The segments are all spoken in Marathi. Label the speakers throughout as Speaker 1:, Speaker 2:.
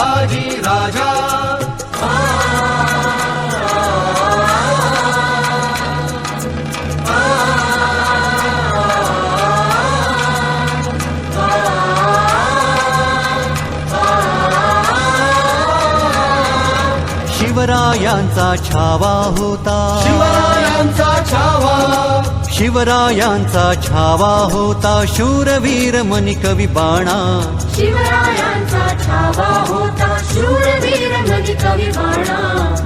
Speaker 1: संभाजी राजा.
Speaker 2: शिवरायांचा छावा होता.
Speaker 1: शिवरायांचा छावा.
Speaker 2: शिवरायांचा छावा होता. शूरवीर मणिकवी बाणा.
Speaker 3: शिवरायांचा छावा होता शूरवीर मनी कवी बाणा.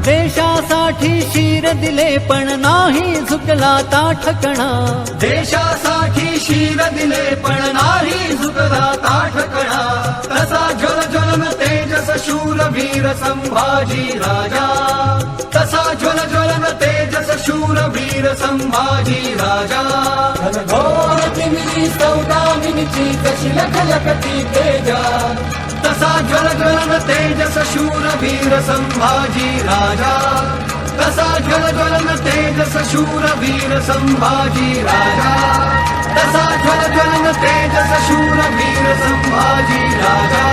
Speaker 2: देशासाठी शिर दिले पण नाही झुकला ताठकणा.
Speaker 1: देशासाठी शीर दिले पण नाही झुकला ताठकणा. तसा ज्वल ज्वलन तेजस शूर वीर संभाजी राजा. तसा ज्वल ज्वलन तेजस शूर वीर संभाजी राजा. घनघोर सौदामिनीची कशी लखलखती तेजा. तसा तेजस शूर वीर संभाजी राजा. तसा तेजस शूर वीर संभाजी राजा. तसा तेजस शूर वीर संभाजी राजा.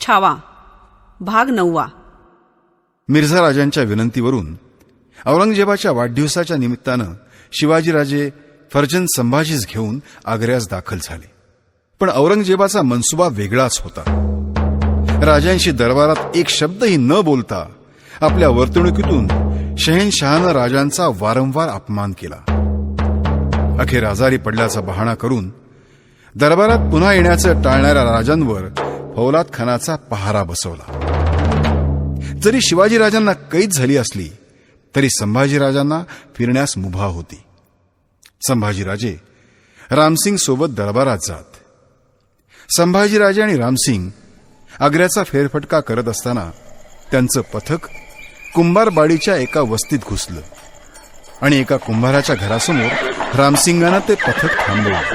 Speaker 4: छावा भाग नववा.
Speaker 5: मिर्झा राजांच्या विनंतीवरून औरंगजेबाच्या वाढदिवसाच्या निमित्तानं शिवाजीराजे फर्जन संभाजीस घेऊन आग्र्यास दाखल झाले. पण औरंगजेबाचा मनसुबा वेगळाच होता. राजांशी दरबारात एक शब्दही न बोलता आपल्या वर्तणुकीतून शहनशहानं राजांचा वारंवार अपमान केला. अखेर आजारी पडल्याचा बहाणा करून दरबारात पुन्हा येण्याचं टाळणाऱ्या राजांवर फौलाद खानाचा पहारा बसवला. जरी शिवाजीराजांना कैद झाली असली तरी संभाजीराजांना फिरण्यास मुभा होती. संभाजीराजे रामसिंग सोबत दरबारात जात. संभाजीराजे आणि रामसिंग आग्र्याचा फेरफटका करत असताना त्यांचं पथक कुंभारबाडीच्या एका वस्तीत घुसलं आणि एका कुंभाराच्या घरासमोर रामसिंगानं ते पथक थांबवलं.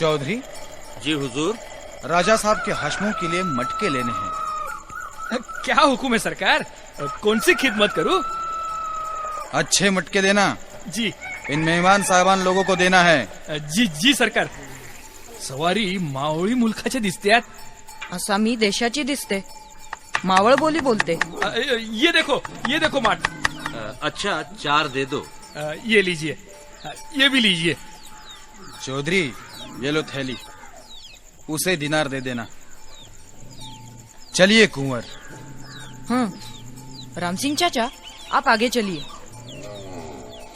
Speaker 6: चौधरी?
Speaker 7: जी हुजूर
Speaker 6: राजा साहब के हशमों के लिए मटके लेने हैं।
Speaker 7: क्या हुक्म है सरकार? कौन सी खिदमत करूँ?
Speaker 6: अच्छे मटके देना।
Speaker 7: जी।
Speaker 6: इन मेहमान साहबान लोगों को देना है।
Speaker 7: जी जी सरकार। सवारी मावळी मुलखाच्या दिसत्यात
Speaker 8: असा मी देशाची दिसते. मावळ बोली बोलते.
Speaker 7: ये देखो ये देखो माट।
Speaker 9: अच्छा चार दे दो।
Speaker 7: ये लीजिए। ये भी लीजिए।
Speaker 6: चौधरी ये लो थैली। उसे दिनार दे देना। चलिए कुंवर।
Speaker 8: हं रामसिंग चाचा आप आगे चलिए।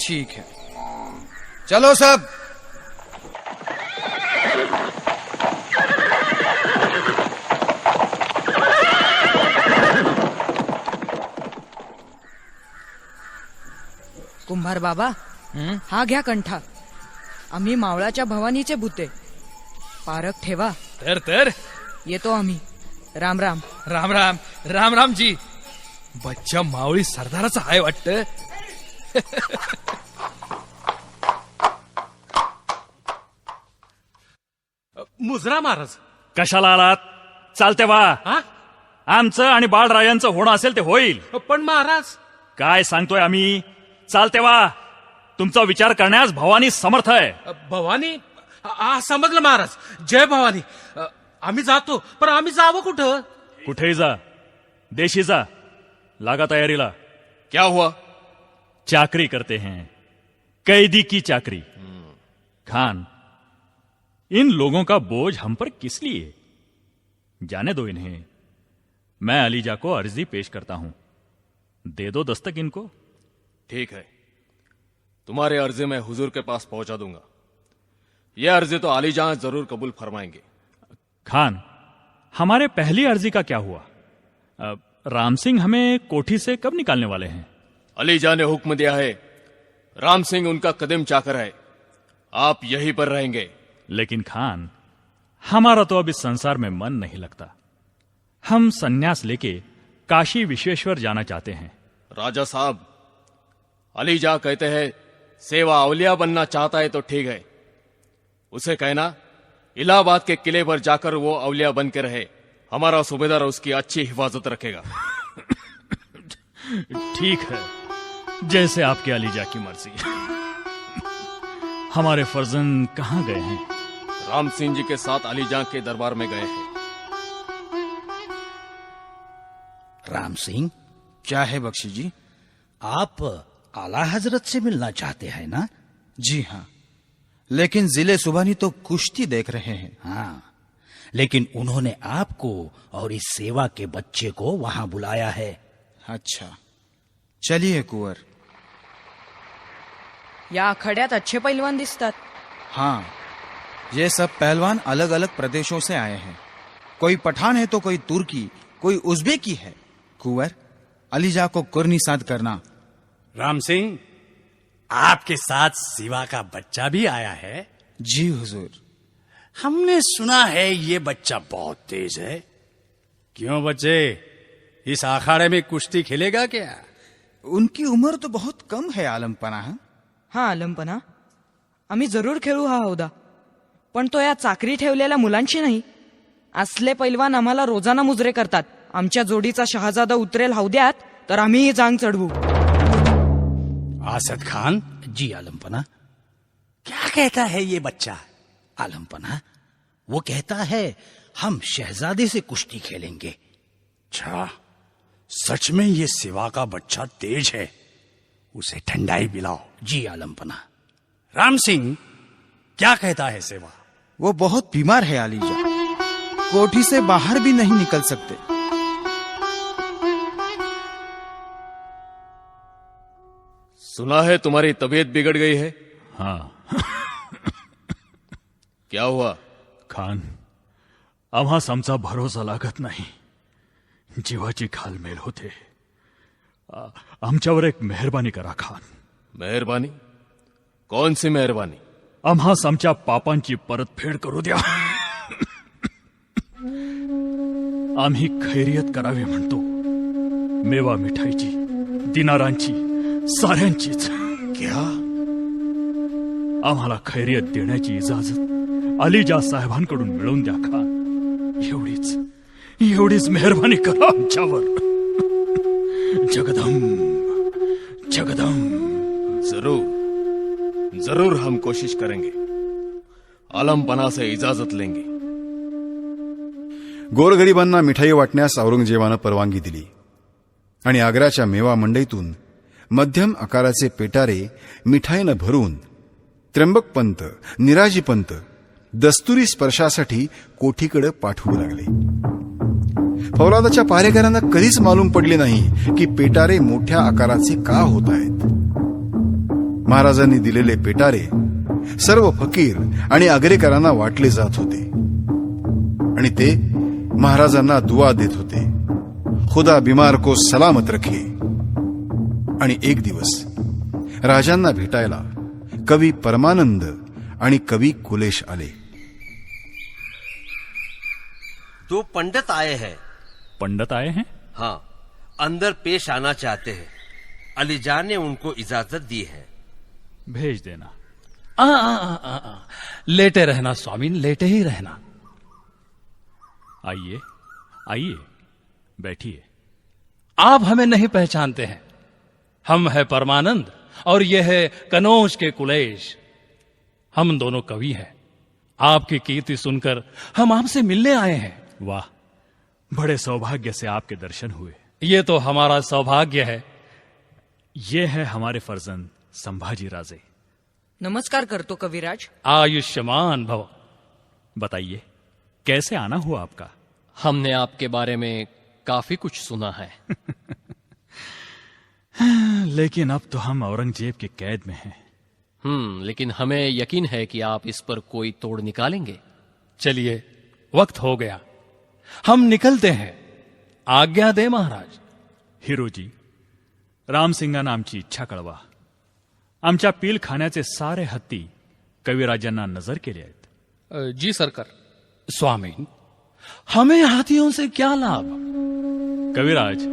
Speaker 6: ठीक है। चलो सब।
Speaker 8: कुंभार बाबा हा? घ्या कंठा। आम्ही मावळाच्या भवानीचे भूते पारक ठेवा।
Speaker 7: तर तर।
Speaker 8: येतो आम्ही। राम राम.
Speaker 7: राम राम. राम राम जी बच्चा मावळी सरदाराचा आहे वाटत.
Speaker 10: मुजरा महाराज.
Speaker 11: कशाला आलात? चालते वा
Speaker 10: हा?
Speaker 11: आमचं आणि बाळरायांचं होणं असेल ते होईल.
Speaker 10: पण महाराज.
Speaker 11: काय सांगतोय आम्ही? चालते वा तुमचा विचार करण्यास भवानी समर्थ आहे.
Speaker 10: भवानी? समजलं महाराज. जय भवानी. आम्ही जातो पण आम्ही जावं कुठं?
Speaker 11: कुठेही जा. देशी जा. लागा तयारीला.
Speaker 9: क्या हुआ?
Speaker 11: चाकरी करते हैं. कैदी की चाकरी. खान इन लोगों का बोझ हम पर किस लिए? जाने दो इन्हें. मैं अलीजा को अर्जी पेश करता हूँ. दे दो दस्तक इनको.
Speaker 9: ठीक है. तुम्हारे अर्जी मैं हुजूर के पास पहुँचा दूँगा. यह अर्जी तो अलीजा ज़रूर कबूल फरमाएँगे।
Speaker 11: खान हमारे पहली अर्जी का क्या हुआ? राम सिंह हमें कोठी से कब निकालने वाले हैं?
Speaker 9: अली जहाँ ने हुक्म दिया है। राम सिंह उनका कदम चाकर है। आप यहीं पर रहेंगे।
Speaker 11: लेकिन खान हमारा तो अब इस संसार में मन नहीं लगता। हम सन्यास लेके काशी विश्वेश्वर जाना चाहते हैं।
Speaker 9: राजा साहब अली जा कहते हैं सेवा अवलिया बनना चाहता है तो ठीक है। उसे कहना इलाहाबाद के किले पर जाकर वो अवलिया बन के रहे। हमारा सूबेदार उसकी अच्छी हिफाजत रखेगा।
Speaker 11: ठीक है। जैसे आपके अलीजा की मर्ज़ी। हमारे फर्जन कहाँ गए हैं?
Speaker 9: राम सिंह जी के साथ अलीजा के दरबार में गए हैं।
Speaker 12: राम सिंह
Speaker 6: क्या है बख्शी जी?
Speaker 12: आप आला हज़रत से मिलना चाहते हैं ना?
Speaker 6: जी हाँ। लेकिन ज़िले सुबह तो कुश्ती देख रहे हैं।
Speaker 12: हाँ। लेकिन उन्होंने आपको और इस सेवा के बच्चे को वहाँ बुलाया है।
Speaker 6: अच्छा। चलिए कुंवर।
Speaker 8: या आखाड्यात अच्छे पहलवान दिसतात।
Speaker 6: हाँ। ये सब पहलवान अलग अलग प्रदेशों से आए हैं। कोई पठान है तो कोई तुर्की कोई उज्बेकी है। कुंवर अलीजा को कुर्नी साध करना।
Speaker 13: राम सिंह आपके साथ सिवा का बच्चा भी आया है?
Speaker 6: जी हुजूर।
Speaker 13: हमने सुना है ये बच्चा बहुत तेज है। क्यों बच्चे? इस अखाड़े में कुश्ती खेलेगा क्या?
Speaker 6: उनकी उम्र तो बहुत कम है आलम पनाह
Speaker 8: हा आलमपणा आम्ही जरूर खेळू हा हौदा। पण तो या चाकरी ठेवलेल्या मुलांची नाही. असले पैलवान आम्हाला रोजाना मुजरे करतात. आमच्या जोडीचा शहाजादा उतरेल हौद्यात तर आम्हीही जांग चढवू.
Speaker 13: आसद खान?
Speaker 12: जी आलमपना
Speaker 13: क्या कहता है ये बच्चा?
Speaker 12: आलमपना वो कहता है, हम शहजादे से कुश्ती खेलेंगे।
Speaker 13: अच्छा सच में ये सिवा का बच्चा तेज है। उसे ठंडाई पिलाओ।
Speaker 12: जी आलमपना
Speaker 13: राम सिंह, क्या कहता है सेवा?
Speaker 6: वो बहुत बीमार है अलीजा कोठी से बाहर भी नहीं निकल सकते।
Speaker 9: सुना है तुम्हारी तबीयत बिगड़ गई है?
Speaker 11: हाँ।
Speaker 9: क्या हुआ?
Speaker 11: खान आम्हास आमचा भरोसा लागत नाही। जीवाची खालमेल होते। आ- आमच्यावर एक मेहरबानी करा खान।
Speaker 9: मेहरबानी? कौन सी मेहरबानी?
Speaker 11: आम्हास आमच्या पापांची परतफेड करू द्या। आम्ही खैरियत करावी म्हणतो। मेवा मिठाईची दिनारांची। साऱ्यांचीच.
Speaker 13: क्या?
Speaker 11: आम्हाला खैरियत देण्याची इजाजत अलीजा साहेबांकडून मिळवून द्या खान एवढीच एवढीच मेहरबानी करा आमच्यावर. जगदम जगदम
Speaker 9: जरूर जरूर हम कोशिश करेंगे. आलम पना से इजाजत लेंगे.
Speaker 5: गोरगरिबांना मिठाई वाटण्यास औरंगजेबानं परवानगी दिली. आणि आग्र्याच्या मेवा मंडईतून मध्यम आकाराचे पेटारे मिठाईनं भरून त्र्यंबकपंत निराजीपंत दस्तुरी स्पर्शासाठी कोठीकडे पाठवू लागले. फौलादाच्या पारेकरांना कधीच मालूम पडले नाही की पेटारे मोठ्या आकाराचे का होत आहेत. महाराजांनी दिलेले पेटारे सर्व फकीर आणि आगरेकरांना वाटले जात होते. आणि ते महाराजांना दुवा देत होते. खुदा बिमार को सलामत रखे. आणि एक दिवस राजांना भेटायला कवी परमानंद आणि कवी कुलेश आले.
Speaker 14: दो पंडित आए हैं
Speaker 11: पंडित आए हैं?
Speaker 14: हाँ अंदर पेश आना चाहते हैं। अलीजान ने उनको इजाज़त दी है।
Speaker 11: भेज देना।
Speaker 10: आ, आ, आ, आ, आ, लेटे रहना स्वामीन लेटे ही रहना।
Speaker 11: आइए आइए बैठिए।
Speaker 10: आप हमें नहीं पहचानते हैं। हम है परमानंद और यह है कनौज के कुलेश। हम दोनों कवि हैं। आपकी कीर्ति सुनकर हम आपसे मिलने आए हैं।
Speaker 11: वाह बड़े सौभाग्य से आपके दर्शन हुए।
Speaker 10: ये तो हमारा सौभाग्य है।
Speaker 11: ये है हमारे फर्जंद संभाजी राजे।
Speaker 8: नमस्कार कर तो कविराज।
Speaker 10: आयुष्यमान भव।
Speaker 11: बताइए कैसे आना हुआ आपका?
Speaker 15: हमने आपके बारे में काफ़ी कुछ सुना है।
Speaker 11: लेकिन अब तो हम औरंगज़ेब के कैद में हैं।
Speaker 15: हम्म लेकिन हमें यकीन है कि आप इस पर कोई तोड़ निकालेंगे।
Speaker 10: चलिए वक्त हो गया। हम निकलते हैं। आज्ञा दे महाराज।
Speaker 11: हिरोजी रामसिंगांना आमची इच्छा कळवा आमच्या पील खाण्याचे सारे हत्ती कविराजांना नज़र केले आहेत।
Speaker 7: जी सरकार।
Speaker 10: स्वामी हमें हाथियों से क्या लाभ?
Speaker 11: कविराज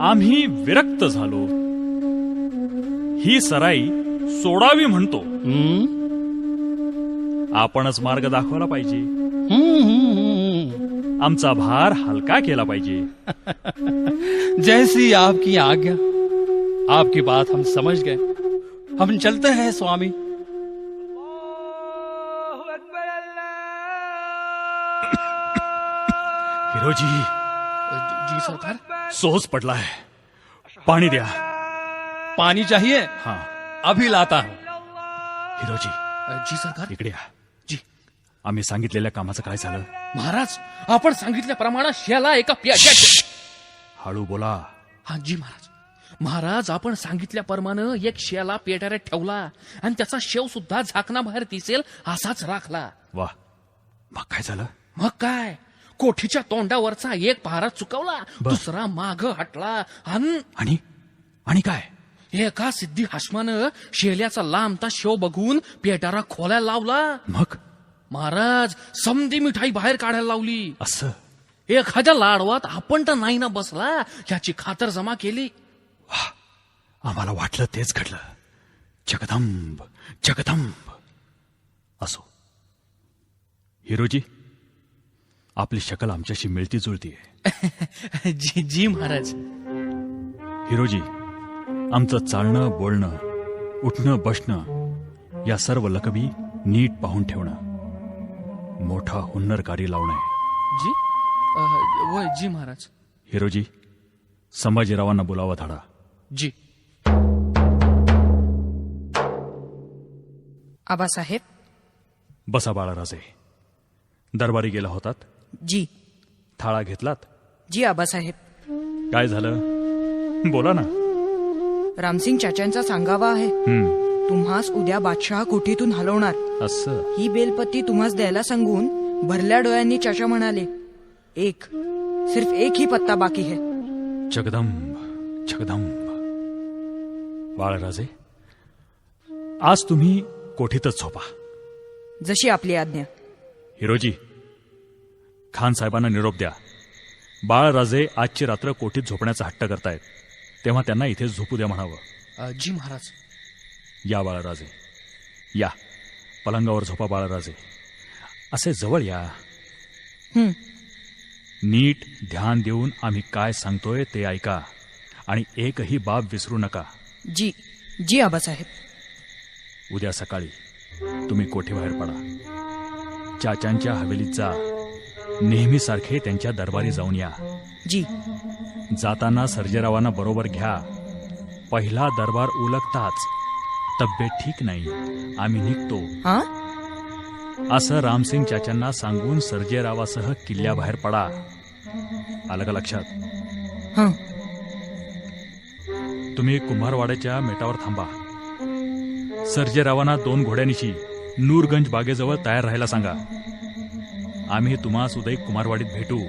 Speaker 11: आम्ही विरक्त झालो. ही सराई सोडावी म्हणतो. आपणच मार्ग दाखवला पाहिजे. आमचा भार हलका केला पाहिजे.
Speaker 10: जैसी आपकी आज्ञा आपकी बात हम समझ गए। हम चलते हैं स्वामी।
Speaker 11: हिरोजी
Speaker 7: जी सरकार
Speaker 11: सोच पडला है। पाणी द्या।
Speaker 10: पानी चाहिए?
Speaker 11: हाँ।
Speaker 10: अभी लाता हूं।
Speaker 11: हिरोजी।
Speaker 7: जी सरकार।
Speaker 11: इकडे या। जी। आम्ही सांगितलेल्या कामाचं काय झालं?
Speaker 7: महाराज आपण सांगितल्याप्रमाणे शेला एका प्याच्या
Speaker 11: हळू बोला।
Speaker 7: हा जी महाराज. महाराज आपण सांगितल्याप्रमाणे एक शेला पेटाऱ्यात ठेवला आणि त्याचा शेव सुद्धा झाकणाबाहेर दिसेल असाच राखला.
Speaker 11: वा. मग काय झालं?
Speaker 7: मग काय? कोठीच्या तोंडावरचा एक पहारा चुकवला. दुसरा माग हटला आणि
Speaker 11: आणि? आणि काय?
Speaker 7: एका सिद्धी हाशमानं शेल्याचा लांबता शेव बघून पेटारा खोलायला लावला.
Speaker 11: मग?
Speaker 7: महाराज समधी मिठाई बाहेर काढायला लावली.
Speaker 11: असं?
Speaker 7: एखाद्या लाडवात आपण तर नाही ना बसला याची खातर जमा केली.
Speaker 11: आम्हाला वाटलं तेच घडलं. जगदंब जगदंब. असो. हिरोजी? आपली शकल आमच्याशी मिळती जुळती आहे
Speaker 7: जी जी महाराज.
Speaker 11: हिरोजी आमचं चालणं बोलणं उठणं बसणं या सर्व लकबी नीट पाहून ठेवणं. मोठा हुन्नरकारी लावणं आहे.
Speaker 7: जी? वय जी महाराज.
Speaker 11: हिरोजी संभाजीरावांना बोलावा धाडा.
Speaker 7: जी.
Speaker 8: आबासाहेब.
Speaker 11: बसा बाळाराजे. दरबारी गेला होतात.
Speaker 8: जी.
Speaker 11: थाळा घेतलात?
Speaker 8: जी आबासाहेब.
Speaker 11: काय झालं? बोला ना.
Speaker 8: रामसिंग चाच्यांचा सांगावा आहे. तुम्हास उद्या बादशहा कोठीतून हलवणार?
Speaker 11: असं?
Speaker 8: ही बेलपत्ती तुम्हास द्यायला सांगून भरल्या डोळ्यांनी चाचा म्हणाले एक सिर्फ एक ही पत्ता बाकी है
Speaker 11: जगदंब जगदंब बाळराजे आज तुम्ही कोठीतच झोपा.
Speaker 8: जशी आपली आज्ञा.
Speaker 11: हिरोजी खान साहेबांना निरोप द्या. बाळराजे आजची रात्र कोठीत झोपण्याचा हट्ट करतायत. तेव्हा त्यांना इथे झोपू द्या म्हणावं.
Speaker 7: जी महाराज.
Speaker 11: या बाळराजे या. पलंगावर झोपा बाळराजे असे जवळ या. नीट ध्यान देऊन आम्ही काय सांगतोय ते ऐका. आणि एकही बाब विसरू नका.
Speaker 8: जी जी आबासाहेब.
Speaker 11: उद्या सकाळी तुम्ही कोठेबाहेर पडा. चाच्यांच्या हवेलीत जा. नेहमीसारखे त्यांच्या दरबारी जाऊन या.
Speaker 8: जी.
Speaker 11: जाताना सर्जेरावांना बरोबर घ्या. पहिला दरबार उलगताच. तब्येत ठीक नाही. आम्ही निघतो.
Speaker 8: हा?
Speaker 11: असं रामसिंग चाच्यांना सांगून सर्जेरावासह किल्ल्याबाहेर पडा. आलं का लक्षात.
Speaker 8: हं.
Speaker 11: तुम्ही कुंभारवाड्याच्या मेटावर थांबा. सर्जेरावांना दोन घोड्यानिशी नूरगंज बागेजवळ तयार राहायला सांगा. आम्ही तुम्हास उदय कुमारवाडीत भेटू.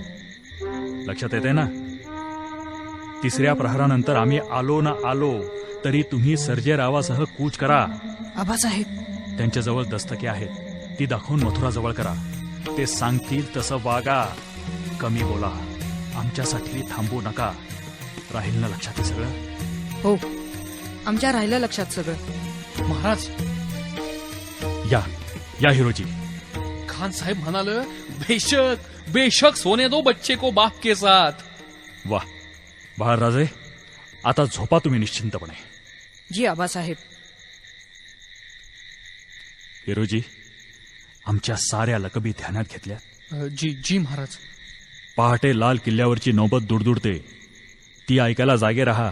Speaker 11: लक्षात येते ना? तिसऱ्या प्रहारानंतर आम्ही आलो ना आलो तरी तुम्ही सर्जेरावासह कूच करा.
Speaker 8: आबासाहेब.
Speaker 11: त्यांच्याजवळ दस्तके आहेत. ती दाखवून मथुराजवळ करा. ते सांगतील तसं वागा. कमी बोला. आमच्यासाठी थांबू नका. राहील ना लक्षात सगळं?
Speaker 8: हो. आमच्या राहिलं लक्षात सगळं.
Speaker 7: महाराज.
Speaker 11: या. या हिरोजी.
Speaker 7: खान साहेब म्हणाल बेशक बेशक सोने दो बच्चे को बाप के साथ.
Speaker 11: वा बाळराजे आता झोपा तुम्ही निश्चिंतपणे.
Speaker 8: जी आबासाहेब.
Speaker 11: हिरोजी आमच्या साऱ्या लकबी ध्यानात घेतल्या.
Speaker 7: जी जी महाराज.
Speaker 11: पहाटे लाल किल्ल्यावरची नौबत दुडदुडते. ती ऐकायला जागे राहा.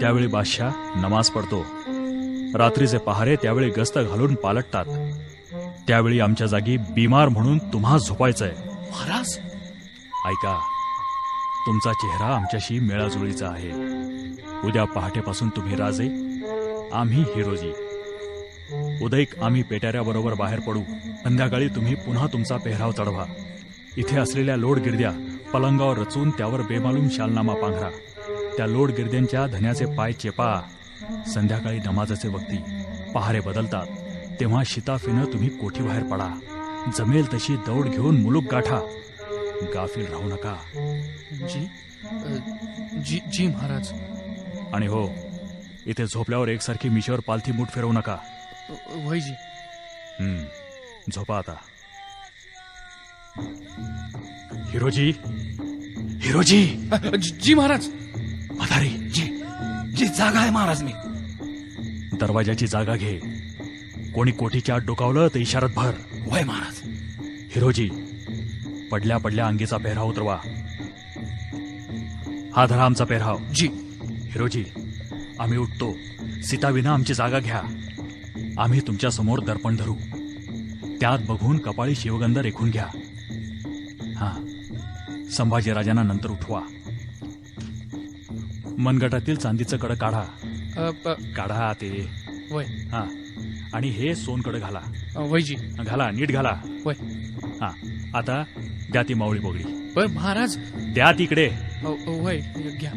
Speaker 11: त्यावेळी बादशाह नमाज पडतो रात्रीचे पहारे त्यावेळी गस्त घालून पालटतात. त्यावेळी आमच्या जागी बिमार म्हणून तुम्हा झोपायचंय.
Speaker 7: महाराज?
Speaker 11: ऐका तुमचा चेहरा आमच्याशी मेळाजुळीचा आहे. उद्या पहाटेपासून तुम्ही राजे आम्ही हिरोजी. उदयक आम्ही पेटाऱ्याबरोबर बाहेर पडू. संध्याकाळी तुम्ही पुन्हा तुमचा पेहराव चढवा. इथे असलेल्या लोड गिरद्या पलंगावर रचून त्यावर बेमालूम शालनामा पांघरा. त्या लोड गिरद्यांच्या धन्याचे पाय चेपा. संध्याकाळी नमाजाचे वक्ती पहारे बदलतात. तेव्हा शिताफीनं तुम्ही कोठीबाहेर पडा. जमेल तशी दौड घेऊन मुलूक गाठा. गाफील राहू नका.
Speaker 7: जी अ, जी जी महाराज.
Speaker 11: आणि हो इथे झोपल्यावर एकसारखी मिशीवर पालथी मूठ फिरवू नका.
Speaker 7: अ, वय जी
Speaker 11: हम्म, झोपा आता. हिरोजी हिरोजी!
Speaker 7: जी जी महाराज.
Speaker 13: जी जी जागा आहे महाराज मी.
Speaker 11: दरवाजाची जागा घे. कोणी कोठीच्या आत डोकावलं तर इशारत भर.
Speaker 13: वय महाराज.
Speaker 11: हिरोजी पडल्या पडल्या अंगीचा पेहराव उतरवा. हा धरा आमचा पेहराव.
Speaker 7: जी.
Speaker 11: हिरोजी आम्ही उठतो. सीताविना आमची जागा घ्या. आम्ही तुमच्यासमोर दर्पण धरू. त्यात बघून कपाळी शिवगंध रेखून घ्या. हा संभाजीराजांना नंतर उठवा. मनगटातील चांदीचं कड काढा. काढा ते.
Speaker 7: वय.
Speaker 11: हा. आणि हे सोनकडे घाला.
Speaker 7: अ, वय जी
Speaker 11: घाला नीट घाला.
Speaker 7: वय
Speaker 11: हा आता द्या ती मावळी पोगळी
Speaker 7: बर महाराज.
Speaker 11: द्या तिकडे.
Speaker 7: अ, अ, वय घ्या.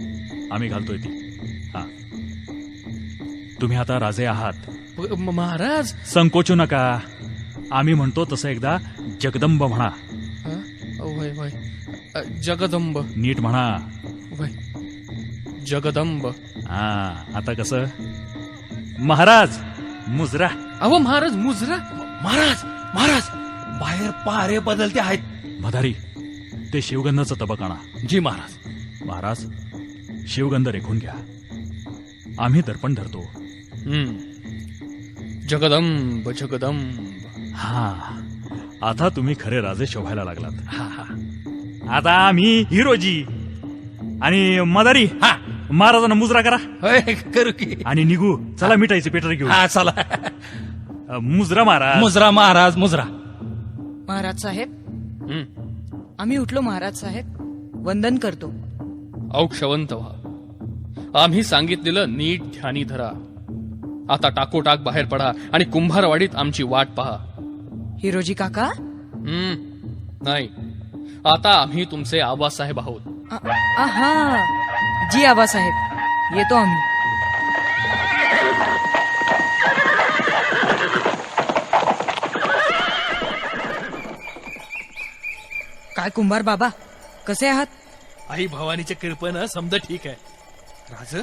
Speaker 11: आम्ही घालतोय ती. हा. तुम्ही आता राजे आहात.
Speaker 7: ब- म- महाराज.
Speaker 11: संकोचू नका. आम्ही म्हणतो तसं एकदा जगदंब म्हणा.
Speaker 7: अ, वय वय अ, जगदंब.
Speaker 11: नीट म्हणा.
Speaker 7: वय जगदंब.
Speaker 11: हा आता कसं? महाराज! मुजरा.
Speaker 7: अहो महाराज मुजरा?
Speaker 13: महाराज महाराज बाहेर पारे बदलते आहेत.
Speaker 11: मधारी ते शिवगंधाचं तबक आणा.
Speaker 13: जी महाराज.
Speaker 11: महाराज शिवगंध रेखून घ्या. आम्ही दर्पण धरतो.
Speaker 7: जगदंब जगदंब.
Speaker 11: हा आता तुम्ही खरे राजे शोभायला लागलात. हा हा. आता आम्ही हिरोजी आणि मदारी. हा. महाराजांना मुजरा करा.
Speaker 13: होय करू की.
Speaker 11: आणि निघू. चला मिठाईचे पेटर घेऊ
Speaker 13: हा चला.
Speaker 11: अ, मुजरा महाराज.
Speaker 13: मुजरा महाराज मुजरा.
Speaker 8: महाराज साहेब.
Speaker 7: हम्म.
Speaker 8: आम्ही उठलो महाराज साहेब. वंदन करतो.
Speaker 7: औक्षवंत व्हा. आम्ही सांगितलेलं नीट ध्यानी धरा. आता टाकोटाक बाहेर पडा आणि कुंभारवाडीत आमची वाट पहा.
Speaker 8: हिरोजी काका?
Speaker 7: हम्म, नाही. आता आम्ही तुमचे आबासाहेब आहोत.
Speaker 8: आ- आहा जी आबासाहेब येतो आम्ही. काय कुंभार बाबा कसे आहात?
Speaker 13: आई भवानीच्या कृपेनं समजा ठीक आहे. राज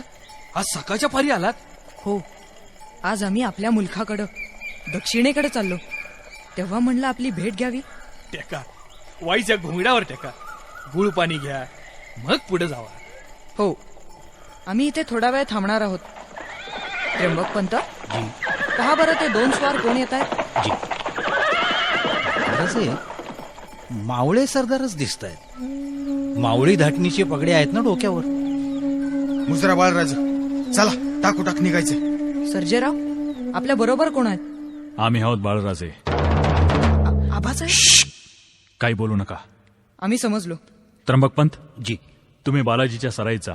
Speaker 13: आज सकाळच्या पारी आलात?
Speaker 8: हो आज आम्ही आपल्या मुलखाकडं दक्षिणेकडे चाललो. तेव्हा म्हणलं आपली भेट घ्यावी.
Speaker 13: टेका वाईच्या घोंगड्यावर टेका. गुळ पाणी घ्या मग पुढे जावा.
Speaker 8: हो. आम्ही इथे थोडा वेळ थांबणार आहोत. त्र्यंबक पंत? पहा बरं ते दोन स्वार कोण येत आहेत?
Speaker 12: मावळे सरदारच दिसत आहेत. मावळी धाटणीची पगडी आहेत ना डोक्यावर?
Speaker 6: मुजरा बाळराज चला टाकू टाक निघायचे.
Speaker 8: सर्जेराव आपल्या बरोबर कोण आहेत?
Speaker 11: आम्ही आहोत बाळराजे.
Speaker 8: आबासाहेब?
Speaker 11: काही बोलू नका.
Speaker 8: आम्ही समजलो.
Speaker 11: त्र्यंबकपंत
Speaker 12: जी.
Speaker 11: तुम्ही बालाजीच्या सराईत जा.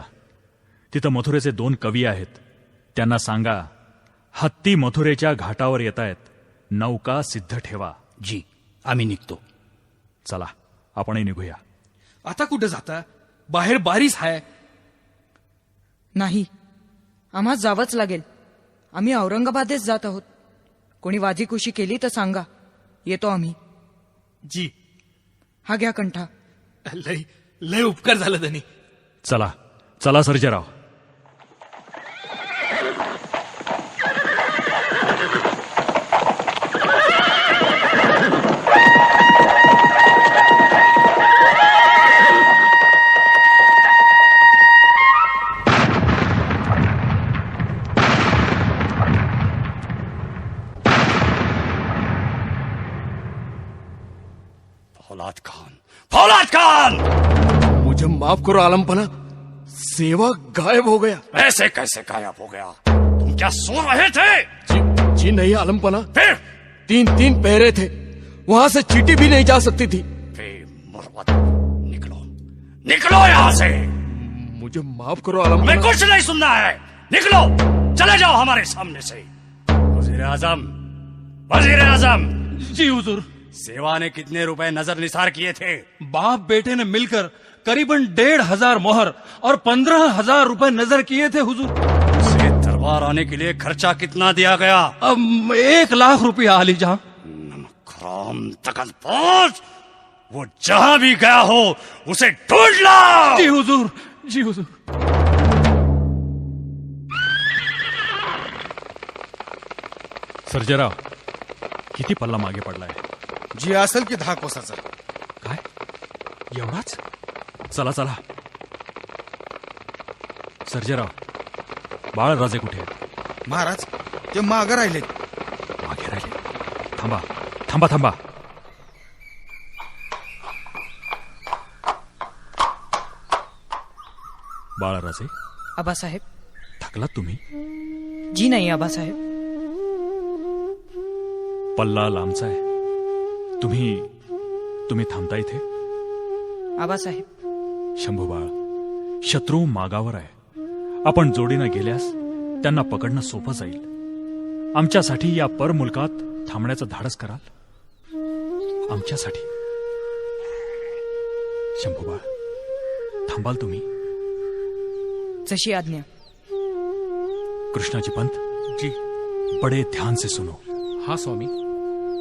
Speaker 11: तिथं मथुरेचे दोन कवी आहेत. त्यांना सांगा हत्ती मथुरेच्या घाटावर येत आहेत नौका सिद्ध ठेवा.
Speaker 12: जी आम्ही निघतो.
Speaker 11: चला आपणही निघूया.
Speaker 13: आता कुठे जाता? बाहेर बारीच आहे
Speaker 8: नाही आम्हा जावंच लागेल. आम्ही औरंगाबादेच जात आहोत. कोणी वाजीकुशी केली तर सांगा. येतो आम्ही.
Speaker 13: जी.
Speaker 8: हा घ्या कंठा.
Speaker 13: लय लय उपकार झालं त्यांनी
Speaker 11: चला. चला सर्जेराव.
Speaker 9: मुझे माफ़ करो आलमपना सेवा गायब हो गया।
Speaker 13: ऐसे कैसे गायब हो गया? तुम क्या सो रहे थे?
Speaker 9: जी, जी नहीं आलमपना
Speaker 13: फिर?
Speaker 9: तीन तीन पहरे थे। वहाँ से चीटी भी नहीं जा सकती थी।
Speaker 13: मुर्वत निकलो। निकलो यहाँ से।
Speaker 9: मुझे माफ़ करो
Speaker 13: आलम
Speaker 9: आलमपना
Speaker 13: कुछ नहीं सुनना है। निकलो चले जाओ हमारे सामने से। वज़ीर आज़म वज़ीर आज़म।
Speaker 10: जी हुजूर।
Speaker 13: सेवा ने कितने रुपए नज़र निसार किए थे?
Speaker 10: बाप बेटे ने मिलकर करीबन डेढ़ हज़ार मोहर और पंद्रह हज़ार रूपए नज़र किए थे हुजूर।
Speaker 13: से दरबार आने के लिए खर्चा कितना दिया गया?
Speaker 10: अब एक लाख रुपया आली जहाँ।
Speaker 13: राम तकल पहुँच वो जहाँ भी गया हो उसे ढूंढ लाओ।
Speaker 11: जी हुजूर जी हुजूर। सर्जेराव किती पल्ला मागे पडलाय
Speaker 6: जी असेल की दहा कोसाचा
Speaker 11: काय? एवढाच चला चला. सर्जेराव बाळराजे कुठे?
Speaker 6: महाराज ते मागं राहिले.
Speaker 11: मागे राहिले. थांबा थांबा थांबा. बाळराजे
Speaker 8: आबासाहेब.
Speaker 11: थकलात तुम्ही?
Speaker 8: जी नाही आबासाहेब.
Speaker 11: पल्ला लांबचा आहे. तुम्ही तुम्ही थांबता इथे?
Speaker 8: आबासाहेब.
Speaker 11: शंभूबाळ शत्रू मागावर आहे. आपण जोडीनं गेल्यास त्यांना पकडणं सोपं जाईल. आमच्यासाठी या परमुलकात थांबण्याचं धाडस कराल. आमच्यासाठी. शंभूबाळ थांबाल तुम्ही.
Speaker 8: जशी आज्ञा.
Speaker 11: कृष्णाजी पंत. जी. बड़े ध्यान से सुनो.
Speaker 16: हाँ स्वामी.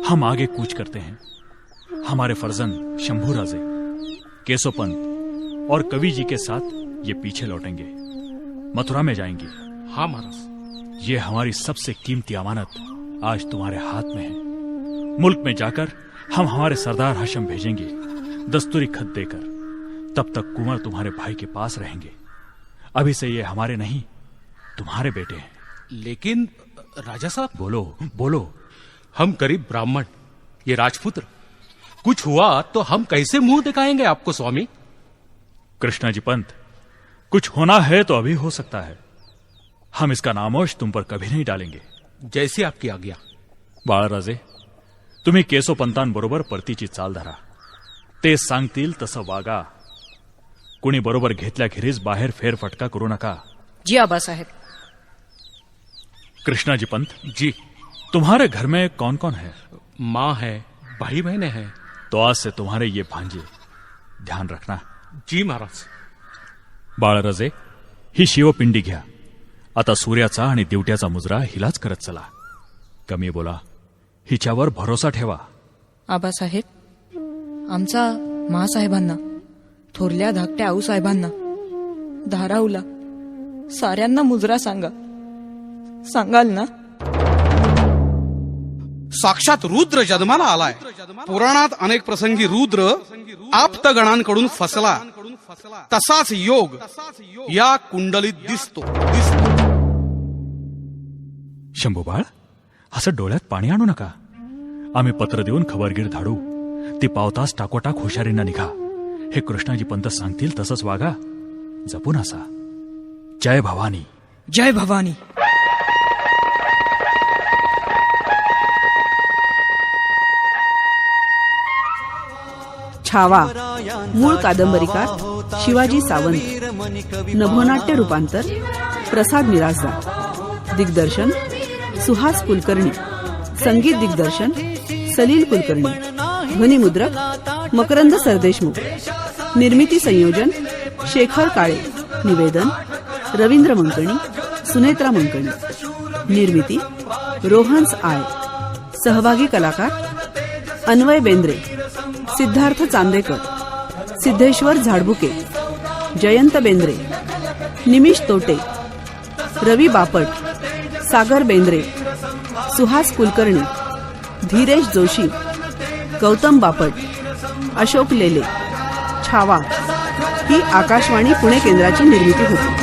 Speaker 11: हम आगे कूच करते हैं. हमारे फर्जन शंभू राजे केसो पंत और कवि जी के साथ ये पीछे लौटेंगे। मथुरा में जाएँगे।
Speaker 16: हाँ महाराज।
Speaker 11: ये हमारी सबसे कीमती अमानत आज तुम्हारे हाथ में है। मुल्क में जाकर हम हमारे सरदार हाशम भेजेंगे दस्तूरी खत देकर। तब तक कुंवर तुम्हारे भाई के पास रहेंगे। अभी से ये हमारे नहीं तुम्हारे बेटे हैं।
Speaker 17: लेकिन राजा साहब।
Speaker 11: बोलो बोलो।
Speaker 17: हम गरीब ब्राह्मण ये राजपुत्र। कुछ हुआ तो हम कैसे मुँह दिखाएँगे आपको स्वामी?
Speaker 11: कृष्णा जी पंत कुछ होना है तो अभी हो सकता है। हम इसका नामोश तुम पर कभी नहीं डालेंगे।
Speaker 17: जैसी आपकी आज्ञा।
Speaker 11: बाळराजे तुम्ही केसोपंतांबरोबर परतीची चाल धरा। ते सांगतील तसं वागा। कुणी बरोबर घेतल्याखेरीज बाहेर फेरफटका करू नका।
Speaker 8: जी आबासाहेब
Speaker 11: कृष्णा जी पंत
Speaker 17: जी
Speaker 11: तुम्हारे घर में कौन कौन है?
Speaker 17: माँ है भाई बहने हैं।
Speaker 11: तो आज से तुम्हारे ये भांजे ध्यान रखना।
Speaker 17: जी महाराज.
Speaker 11: बाळराजे ही शिवपिंडी घ्या. आता सूर्याचा आणि दिवट्याचा मुजरा हिलाच करत चला. कमी बोला. हिच्यावर भरोसा ठेवा.
Speaker 8: आबासाहेब आमचा महासाहेबांना थोरल्या धाकट्या आऊसाहेबांना धाराऊला साऱ्यांना मुजरा सांगा. सांगाल ना?
Speaker 18: साक्षात रुद्र जन्माला आलाय. पुराणात अनेक प्रसंगी रुद्र आप्तगणांकडून फसला. तसाच योग या कुंडलीत दिसतो.
Speaker 11: शंभूबाळ असं डोळ्यात पाणी आणू नका. आम्ही पत्र देऊन खबरगीर धाडू. ती पावतास टाकोटाक हुशारीनं निघा. हे कृष्णाजी पंत सांगतील तसंच वागा. जपून असा. जय भवानी.
Speaker 8: जय भवानी.
Speaker 4: छावा मूळ कादंबरीकार शिवाजी सावंत नभोनाट्य रूपांतर प्रसाद मिराजदार दिग्दर्शन सुहास कुलकर्णी संगीत दिग्दर्शन सलील कुलकर्णी ध्वनिमुद्रक मकरंद सरदेशमुख निर्मिती संयोजन शेखर काळे निवेदन रवींद्र मंकणी सुनेत्रा मंकणी निर्मिती रोहन्स आय सहभागी कलाकार अन्वय बेंद्रे सिद्धार्थ चांदेकर सिद्धेश्वर झाडबुके जयंत बेंद्रे निमिष तोटे रवी बापट सागर बेंद्रे सुहास कुलकर्णी धीरेश जोशी गौतम बापट अशोक लेले छावा. ही आकाशवाणी पुणे केंद्राची निर्मिती होती.